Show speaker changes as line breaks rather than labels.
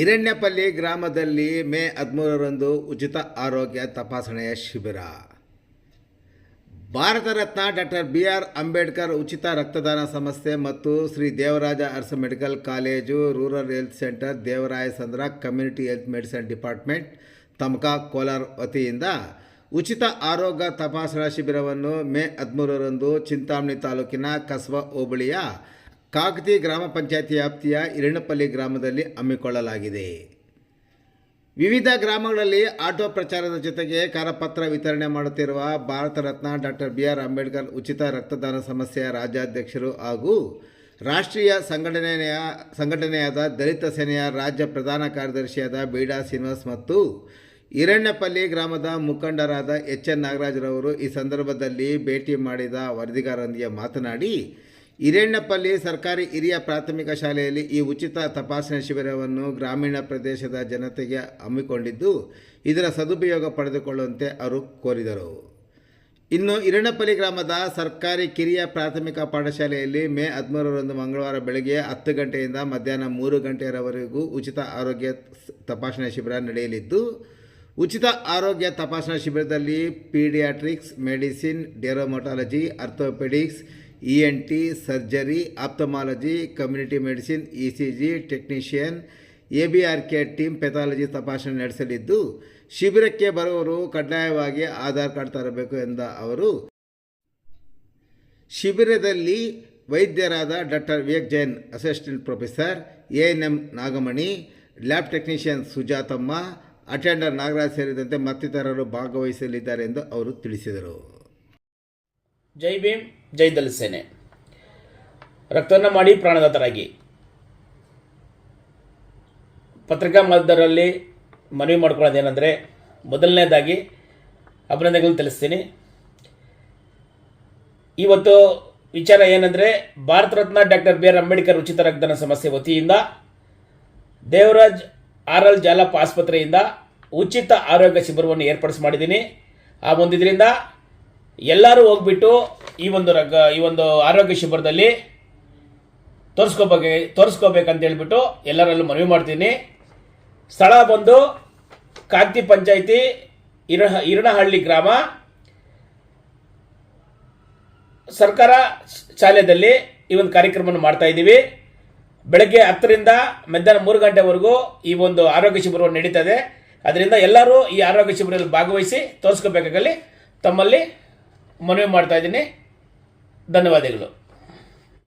ಹಿರಣ್ಯಪಲ್ಲಿ ಗ್ರಾಮದಲ್ಲಿ ಮೇ ಹದಿಮೂರರಂದು ಉಚಿತ ಆರೋಗ್ಯ ತಪಾಸಣೆಯ ಶಿಬಿರ. Bharat Ratna doctor B R Ambedkar ಉಚಿತ ರಕ್ತದಾನ ಸಂಸ್ಥೆ ಮತ್ತು Shri Devaraja Urs medical college rural health centre Devarayasandra community health medicine department Tamaka Kolar ವತಿಯಿಂದ ಉಚಿತ ಆರೋಗ್ಯ ತಪಾಸಣಾ ಶಿಬಿರವನ್ನು ಮೇ ಹದಿಮೂರರಂದು ಚಿಂತಾಮಣಿ ತಾಲೂಕಿನ ಕಸ್ಬಾ ಹೋಬಳಿಯ ಕಾಕತಿ ಗ್ರಾಮ ಪಂಚಾಯತಿ ವ್ಯಾಪ್ತಿಯ ಇರಣಪಲ್ಲಿ ಗ್ರಾಮದಲ್ಲಿ ಹಮ್ಮಿಕೊಳ್ಳಲಾಗಿದೆ. ವಿವಿಧ ಗ್ರಾಮಗಳಲ್ಲಿ ಆಟೋ ಪ್ರಚಾರದ ಜೊತೆಗೆ ಕರಪತ್ರ ವಿತರಣೆ ಮಾಡುತ್ತಿರುವ Bharat Ratna doctor B R Ambedkar ಉಚಿತ ರಕ್ತದಾನ ಸಮಸ್ಯೆಯ ರಾಜ್ಯಾಧ್ಯಕ್ಷರು ಹಾಗೂ ರಾಷ್ಟ್ರೀಯ ಸಂಘಟನೆಯ ಸಂಘಟನೆಯಾದ ದಲಿತ ಸೇನೆಯ ರಾಜ್ಯ ಪ್ರಧಾನ ಕಾರ್ಯದರ್ಶಿಯಾದ ಬೀಡಾ ಶ್ರೀನಿವಾಸ್ ಮತ್ತು ಹಿರಣ್ಯಪಲ್ಲಿ ಗ್ರಾಮದ ಮುಖಂಡರಾದ ಎಚ್ ಎನ್ ನಾಗರಾಜರವರು ಈ ಸಂದರ್ಭದಲ್ಲಿ ಭೇಟಿ ಮಾಡಿದ ವರದಿಗಾರರೊಂದಿಗೆ ಮಾತನಾಡಿ ಹಿರಣ್ಯಪಲ್ಲಿ ಸರ್ಕಾರಿ ಹಿರಿಯ ಪ್ರಾಥಮಿಕ ಶಾಲೆಯಲ್ಲಿ ಈ ಉಚಿತ ತಪಾಸಣೆ ಶಿಬಿರವನ್ನು ಗ್ರಾಮೀಣ ಪ್ರದೇಶದ ಜನತೆಗೆ ಹಮ್ಮಿಕೊಂಡಿದ್ದು, ಇದರ ಸದುಪಯೋಗ ಪಡೆದುಕೊಳ್ಳುವಂತೆ ಅವರು ಕೋರಿದರು. ಇನ್ನು ಹಿರಣ್ಯಪಲ್ಲಿ ಗ್ರಾಮದ ಸರ್ಕಾರಿ ಕಿರಿಯ ಪ್ರಾಥಮಿಕ ಪಾಠಶಾಲೆಯಲ್ಲಿ ಮೇ ಹದಿಮೂರರಂದು ಮಂಗಳವಾರ ಬೆಳಗ್ಗೆ ಹತ್ತು ಗಂಟೆಯಿಂದ ಮಧ್ಯಾಹ್ನ ಮೂರು ಗಂಟೆಯವರೆಗೂ ಉಚಿತ ಆರೋಗ್ಯ ತಪಾಸಣಾ ಶಿಬಿರ ನಡೆಯಲಿದ್ದು, ಉಚಿತ ಆರೋಗ್ಯ ತಪಾಸಣಾ ಶಿಬಿರದಲ್ಲಿ paediatrics, medicine, dermatology orthopaedics E N T surgery ophthalmology community medicine E C G technician A B R K team pathology ತಪಾಸಣೆ ನಡೆಸಲಿದ್ದು, ಶಿಬಿರಕ್ಕೆ ಬರುವವರು ಕಡ್ಡಾಯವಾಗಿ ಆಧಾರ್ ಕಾರ್ಡ್ ತರಬೇಕು ಎಂದ ಅವರು. ಶಿಬಿರದಲ್ಲಿ ವೈದ್ಯರಾದ doctor Vivek Jain, assistant professor A N M Nagamani, lab technician Sujathamma, attender Nagaraj ಸೇರಿದಂತೆ ಮತ್ತಿತರರು ಭಾಗವಹಿಸಲಿದ್ದಾರೆ ಎಂದು ಅವರು ತಿಳಿಸಿದರು.
ಜೈ ಭೀಮ್, ಜೈ ದಲಿತ ಸೇನೆ. ರಕ್ತವನ್ನು ಮಾಡಿ ಪ್ರಾಣದಾತರಾಗಿ. ಪತ್ರಿಕಾ ಮಾಧ್ಯಮದಲ್ಲಿ ಮನವಿ ಮಾಡ್ಕೊಳ್ಳೋದೇನೆಂದರೆ, ಮೊದಲನೇದಾಗಿ ಅಭಿನಂದನೆಗಳನ್ನು ತಿಳಿಸ್ತೀನಿ. ಇವತ್ತು ವಿಚಾರ ಏನಂದರೆ, Bharat Ratna doctor B R Ambedkar ಉಚಿತ ರಕ್ತದಾನ ಸಮಸ್ಯೆ ವತಿಯಿಂದ, ದೇವರಾಜ್ ಆರ್ ಎಲ್ ಜಾಲಪ್ಪ ಆಸ್ಪತ್ರೆಯಿಂದ ಉಚಿತ ಆರೋಗ್ಯ ಶಿಬಿರವನ್ನು ಏರ್ಪಡಿಸಿ ಮಾಡಿದ್ದೀನಿ. ಆ ಒಂದು ಎಲ್ಲರೂ ಹೋಗ್ಬಿಟ್ಟು ಈ ಒಂದು ರಗ್, ಈ ಒಂದು ಆರೋಗ್ಯ ಶಿಬಿರದಲ್ಲಿ ತೋರಿಸ್ಕೋಬೇಕು ತೋರಿಸ್ಕೋಬೇಕಂತ ಹೇಳ್ಬಿಟ್ಟು ಎಲ್ಲರಲ್ಲೂ ಮನವಿ ಮಾಡ್ತೀನಿ. ಸ್ಥಳ ಬಂದು ಕಾಂತಿ ಪಂಚಾಯಿತಿ ಇರ ಇರಣಹಳ್ಳಿ ಗ್ರಾಮ, ಸರ್ಕಾರ ಶಾಲೆಯಲ್ಲಿ ಈ ಒಂದು ಕಾರ್ಯಕ್ರಮವನ್ನು ಮಾಡ್ತಾ ಇದ್ದೀವಿ. ಬೆಳಗ್ಗೆ ಹತ್ತರಿಂದ ಮಧ್ಯಾಹ್ನ ಮೂರು ಗಂಟೆವರೆಗೂ ಈ ಒಂದು ಆರೋಗ್ಯ ಶಿಬಿರವನ್ನು ನಡೀತದೆ. ಅದರಿಂದ ಎಲ್ಲರೂ ಈ ಆರೋಗ್ಯ ಶಿಬಿರದಲ್ಲಿ ಭಾಗವಹಿಸಿ ತೋರಿಸ್ಕೋಬೇಕಾಗಲಿ ತಮ್ಮಲ್ಲಿ ಮನವಿ ಮಾಡ್ತಾ ಇದ್ದೀನಿ. ಧನ್ಯವಾದಗಳು.